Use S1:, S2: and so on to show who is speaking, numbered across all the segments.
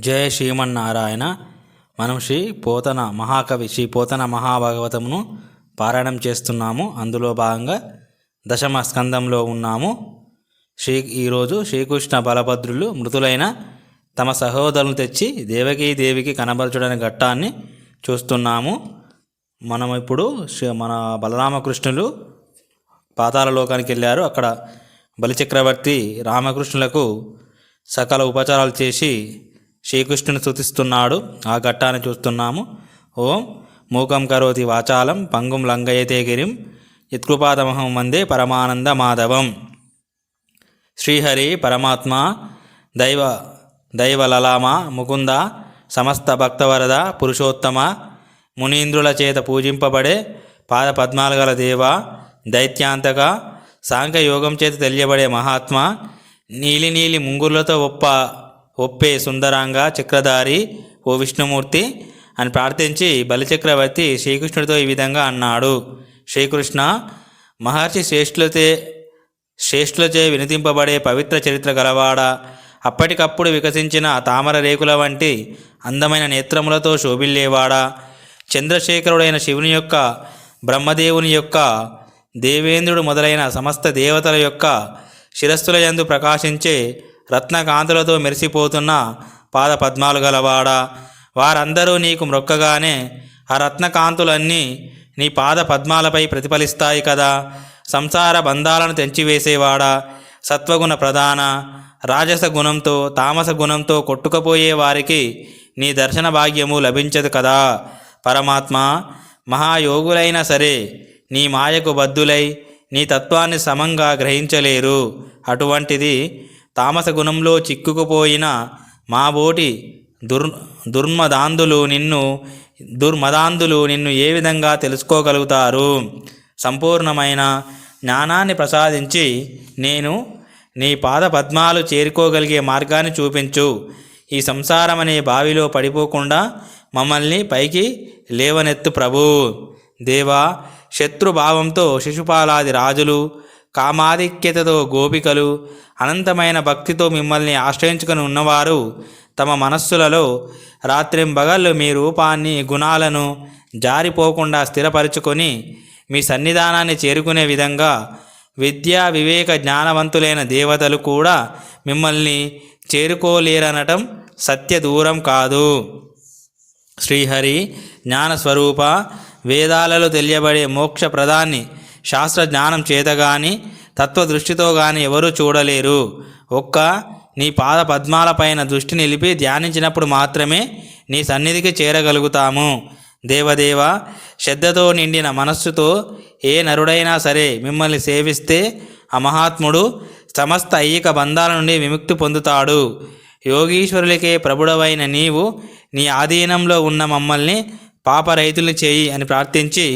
S1: జయ శ్రీమన్నారాయణ. మనం శ్రీ పోతన మహాకవి శ్రీ పోతన మహాభాగవతమును పారాయణం చేస్తున్నాము. అందులో భాగంగా దశమ స్కందంలో ఉన్నాము. శ్రీ ఈరోజు శ్రీకృష్ణ బలభద్రులు మృతులైన తమ సహోదరులను తెచ్చి దేవకీ దేవికి కనబరచడని ఘట్టాన్ని చూస్తున్నాము. మనం ఇప్పుడు శ్రీ- మన బలరామకృష్ణులు పాతాల లోకానికి వెళ్ళారు. అక్కడ బలిచక్రవర్తి రామకృష్ణులకు సకల ఉపచారాలు చేసి శ్రీకృష్ణుని స్థుతిస్తున్నాడు ఆ ఘట్టాన్ని చూస్తున్నాము. ఓం మూకం కరోతి వాచాలం పంగుం లంగయతే గిరిం యత్కృపాదమహం వందే పరమానంద మాధవం. శ్రీహరి పరమాత్మ దైవ దైవలలామ ముకుంద సమస్త భక్తవరద పురుషోత్తమ మునీంద్రుల చేత పూజింపబడే పాదపద్మాలు గల దేవ దైత్యాంతక సాంఖ్యయోగం చేత తెలియబడే మహాత్మ నీలి నీలి ముంగుర్లతో ఒప్ప ఒప్పే సుందరాంగ చక్రధారి ఓ విష్ణుమూర్తి అని ప్రార్థించి బలిచక్రవర్తి శ్రీకృష్ణుడితో ఈ విధంగా అన్నాడు. శ్రీకృష్ణ మహర్షి శ్రేష్ఠులతే శ్రేష్ఠులచే వినిదింపబడే పవిత్ర చరిత్ర గలవాడ అప్పటికప్పుడు వికసించిన తామర రేకుల వంటి అందమైన నేత్రములతో శోభిల్లేవాడా చంద్రశేఖరుడైన శివుని యొక్క బ్రహ్మదేవుని యొక్క దేవేంద్రుడు మొదలైన సమస్త దేవతల యొక్క శిరస్సుల యందు ప్రకాశించే రత్నకాంతులతో మెరిసిపోతున్న పాద పద్మాలు గలవాడా? వారందరూ నీకు మ్రొక్కగానే ఆ రత్నకాంతులన్నీ నీ పాద పద్మాలపై ప్రతిఫలిస్తాయి కదా. సంసార బంధాలను తెంచివేసేవాడా? సత్వగుణ ప్రధాన రాజస గుణంతో తామస గుణంతో కొట్టుకుపోయే వారికి నీ దర్శన భాగ్యము లభించదు కదా. పరమాత్మ మహాయోగులైనా సరే నీ మాయకు బద్దులై నీ తత్వాన్ని సమంగా గ్రహించలేరు. అటువంటిది తామస గుణంలో చిక్కుకుపోయిన మాబోటి దుర్ దుర్మదాంధులు నిన్ను దుర్మదాంధులు నిన్ను ఏ విధంగా తెలుసుకోగలుగుతారు? సంపూర్ణమైన జ్ఞానాన్ని ప్రసాదించి నేను నీ పాద పద్మాలు చేరుకోగలిగే మార్గాన్ని చూపించు. ఈ సంసారం అనే బావిలో పడిపోకుండా మమ్మల్ని పైకి లేవనెత్తు ప్రభు. దేవా శత్రుభావంతో శిశుపాలాది రాజులు కామాధిక్యతతో గోపికలు అనంతమైన భక్తితో మిమ్మల్ని ఆశ్రయించుకొని ఉన్నవారు తమ మనస్సులలో రాత్రింబగళ్ళు మీ రూపాన్ని గుణాలను జారిపోకుండా స్థిరపరుచుకొని మీ సన్నిధానాన్ని చేరుకునే విధంగా విద్యా వివేక జ్ఞానవంతులైన దేవతలు కూడా మిమ్మల్ని చేరుకోలేరనటం సత్య దూరం కాదు. శ్రీహరి జ్ఞానస్వరూప వేదాలలో తెలియబడే మోక్ష ప్రదాన్ని శాస్త్ర జ్ఞానం చేత గాని తత్వదృష్టితో గాని ఎవరూ చూడలేరు. ఒక్క నీ పాద పద్మాలపైన దృష్టి నిలిపి ధ్యానించినప్పుడు మాత్రమే నీ సన్నిధికి చేరగలుగుతాము. దేవదేవ శ్రద్ధతో నిండిన మనస్సుతో ఏ నరుడైనా సరే మిమ్మల్ని సేవిస్తే ఆ మహాత్ముడు సమస్త ఐక బంధాల నుండి విముక్తి పొందుతాడు. యోగీశ్వరులకే ప్రభుడవైన నీవు నీ ఆధీనంలో ఉన్న మమ్మల్ని పాప రైతులు చేయి అని ప్రార్థించి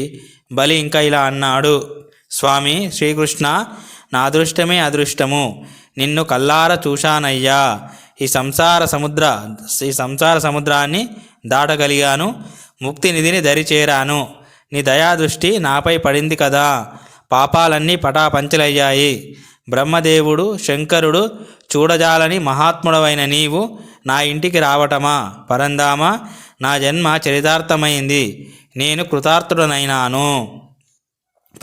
S1: బలి ఇంకా ఇలా అన్నాడు. స్వామి శ్రీకృష్ణ నా అదృష్టమే అదృష్టము. నిన్ను కల్లార చూశానయ్యా. ఈ సంసార సముద్ర ఈ సంసార సముద్రాన్ని దాటగలిగాను. ముక్తి నిధిని దరిచేరాను. నీ దయాదృష్టి నాపై పడింది కదా. పాపాలన్నీ పటాపంచలయ్యాయి. బ్రహ్మదేవుడు శంకరుడు చూడజాలని మహాత్ముడవైన నీవు నా ఇంటికి రావటమా? పరందామా? నా జన్మ చరితార్థమైంది. నేను కృతార్థుడనైనాను.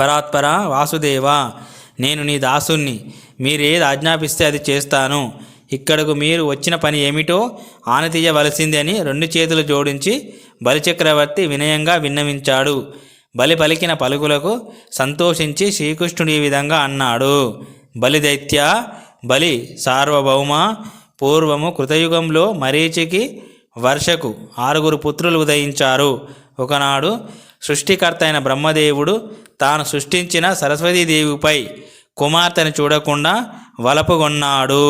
S1: పరాత్పర వాసుదేవ నేను నీ దాసుణ్ణి. మీరేది ఆజ్ఞాపిస్తే అది చేస్తాను. ఇక్కడకు మీరు వచ్చిన పని ఏమిటో ఆనతీయవలసింది అని రెండు చేతులు జోడించి బలిచక్రవర్తి వినయంగా విన్నవించాడు. బలి పలికిన పలుకులకు సంతోషించి శ్రీకృష్ణుడు ఈ విధంగా అన్నాడు. బలిదైత్య బలి సార్వభౌమ పూర్వము కృతయుగంలో మరీచికి వర్షకు ఆరుగురు పుత్రులు ఉదయించారు. ఒకనాడు సృష్టికర్త అయిన బ్రహ్మదేవుడు తాను సృష్టించిన సరస్వతీదేవిపై కుమార్తెను చూడకుండా వలపుగొన్నాడు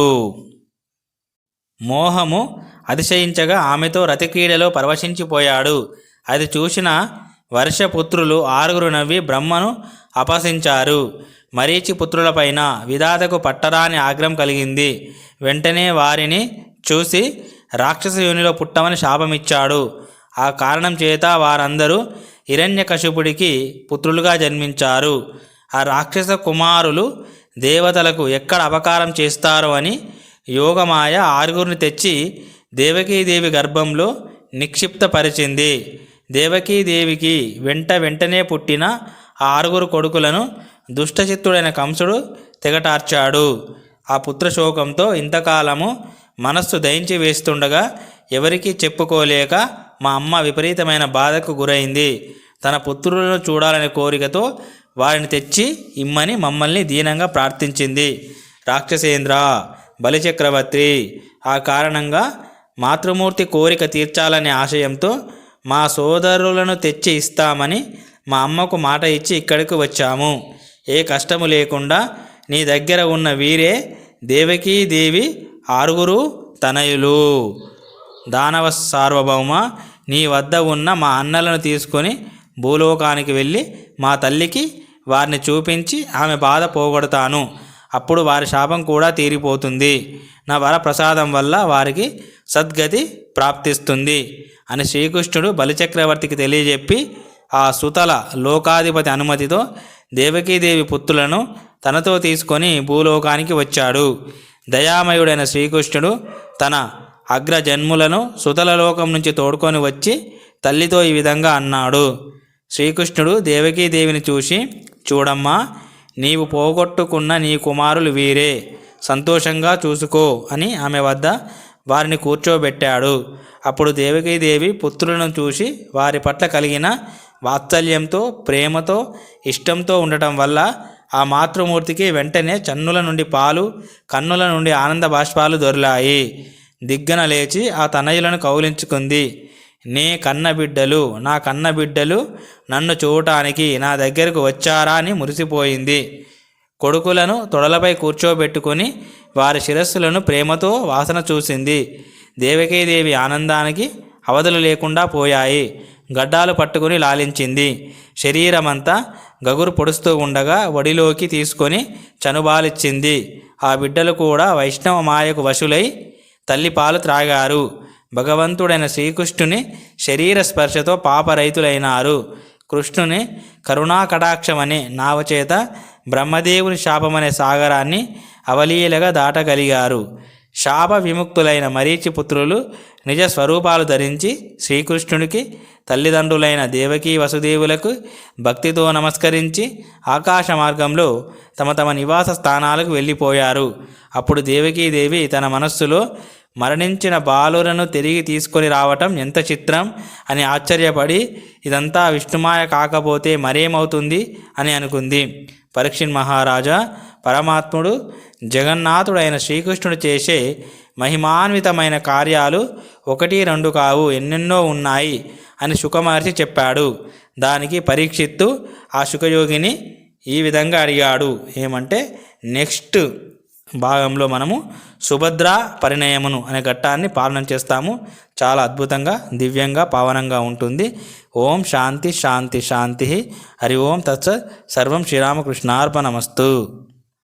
S1: మోహము అతిశయించగా ఆమెతో రతిక్రీడలో పరవశించిపోయాడు. అది చూసిన వర్షపుత్రులు ఆరుగురు నవ్వి బ్రహ్మను అపహసించారు. మరీచి పుత్రులపైన విధాతకు పట్టరాని ఆగ్రహం కలిగింది. వెంటనే వారిని చూసి రాక్షస యోనిలో పుట్టమని శాపమిచ్చాడు. ఆ కారణం చేత వారందరూ హిరణ్యకశిపుడికి పుత్రులుగా జన్మించారు. ఆ రాక్షస కుమారులు దేవతలకు ఎక్కడ అపకారం చేస్తారో అని యోగమాయ ఆరుగురిని తెచ్చి దేవకీదేవి గర్భంలో నిక్షిప్తపరిచింది. దేవకీదేవికి వెంట వెంటనే పుట్టిన ఆ ఆరుగురు కొడుకులను దుష్టచిత్తుడైన కంసుడు తెగటార్చాడు. ఆ పుత్రశోకంతో ఇంతకాలము మనస్సు దయించి వేస్తుండగా ఎవరికీ చెప్పుకోలేక మా అమ్మ విపరీతమైన బాధకు గురైంది. తన పుత్రులను చూడాలనే కోరికతో వారిని తెచ్చి ఇమ్మని మమ్మల్ని దీనంగా ప్రార్థించింది. రాక్షసేంద్ర బలిచక్రవర్తి ఆ కారణంగా మాతృమూర్తి కోరిక తీర్చాలనే ఆశయంతో మా సోదరులను తెచ్చి ఇస్తామని మా అమ్మకు మాట ఇచ్చి ఇక్కడికి వచ్చాము. ఏ కష్టము లేకుండా నీ దగ్గర ఉన్న వీరే దేవకీదేవి ఆరుగురు తనయులు. దానవ సార్వభౌమ నీ వద్ద ఉన్న మా అన్నలను తీసుకొని భూలోకానికి వెళ్ళి మా తల్లికి వారిని చూపించి ఆమె బాధ పోగొడతాను. అప్పుడు వారి శాపం కూడా తీరిపోతుంది. నా వర ప్రసాదం వల్ల వారికి సద్గతి ప్రాప్తిస్తుంది అని శ్రీకృష్ణుడు బలిచక్రవర్తికి తెలియజెప్పి ఆ సుతల లోకాధిపతి అనుమతితో దేవకీదేవి పుత్రులను తనతో తీసుకొని భూలోకానికి వచ్చాడు. దయామయుడైన శ్రీకృష్ణుడు తన అగ్రజన్ములను సుతలలోకం నుంచి తోడుకొని వచ్చి తల్లితో ఈ విధంగా అన్నాడు. శ్రీకృష్ణుడు దేవకీదేవిని చూసి చూడమ్మా నీవు పోగొట్టుకున్న నీ కుమారులు వీరే. సంతోషంగా చూసుకో అని ఆమె వద్ద వారిని కూర్చోబెట్టాడు. అప్పుడు దేవకీదేవి పుత్రులను చూసి వారి పట్ల కలిగిన వాత్సల్యంతో ప్రేమతో ఇష్టంతో ఉండటం వల్ల ఆ మాతృమూర్తికి వెంటనే చన్నుల నుండి పాలు కన్నుల నుండి ఆనంద బాష్పాలు దొరిలాయి. దిగ్గన లేచి ఆ తనయులను కౌలించుకుంది నీ కన్న బిడ్డలు నా కన్న బిడ్డలు నన్ను చూడటానికి నా దగ్గరకు వచ్చారా అని మురిసిపోయింది. కొడుకులను తొడలపై కూర్చోబెట్టుకొని వారి శిరస్సులను ప్రేమతో వాసన చూసింది. దేవకీదేవి ఆనందానికి అవధులు లేకుండా పోయాయి. గడ్డాలు పట్టుకుని లాలించింది. శరీరమంతా గగురు పొడుస్తూ ఉండగా వడిలోకి తీసుకొని చనుబాలిచ్చింది. ఆ బిడ్డలు కూడా వైష్ణవ మాయకు వశులై తల్లి పాలు త్రాగారు. భగవంతుడైన శ్రీకృష్ణుని శరీర స్పర్శతో పాపరైతులైనారు కృష్ణుని కరుణాకటాక్షమనే నావచేత బ్రహ్మదేవుని శాపమనే సాగరాన్ని అవలీలగా దాటగలిగారు. శాప విముక్తులైన మరీచి పుత్రులు నిజ స్వరూపాలు ధరించి శ్రీకృష్ణుడికి తల్లిదండ్రులైన దేవకీ వసుదేవులకు భక్తితో నమస్కరించి ఆకాశ మార్గంలో తమ తమ నివాస స్థానాలకు వెళ్ళిపోయారు. అప్పుడు దేవకీదేవి తన మనస్సులో మరణించిన బాలురను తిరిగి తీసుకొని రావటం ఎంత చిత్రం అని ఆశ్చర్యపడి ఇదంతా విష్ణుమాయ కాకపోతే మరేమవుతుంది? అని అనుకుంది. పరీక్షణ్ మహారాజా పరమాత్ముడు జగన్నాథుడైన శ్రీకృష్ణుడు చేసే మహిమాన్వితమైన కార్యాలు ఒకటి రెండు కావు ఎన్నెన్నో ఉన్నాయి అని సుఖమహర్షి చెప్పాడు. దానికి పరీక్షిత్తు ఆ సుఖయోగిని ఈ విధంగా అడిగాడు. ఏమంటే నెక్స్ట్ భాగంలో మనము సుభద్ర పరిణయమును అనే ఘట్టాన్ని పాలన చేస్తాము. చాలా అద్భుతంగా దివ్యంగా పావనంగా ఉంటుంది. ఓం శాంతి శాంతి శాంతి. హరి ఓం తత్సత్. సర్వం శ్రీరామకృష్ణార్పణమస్తు.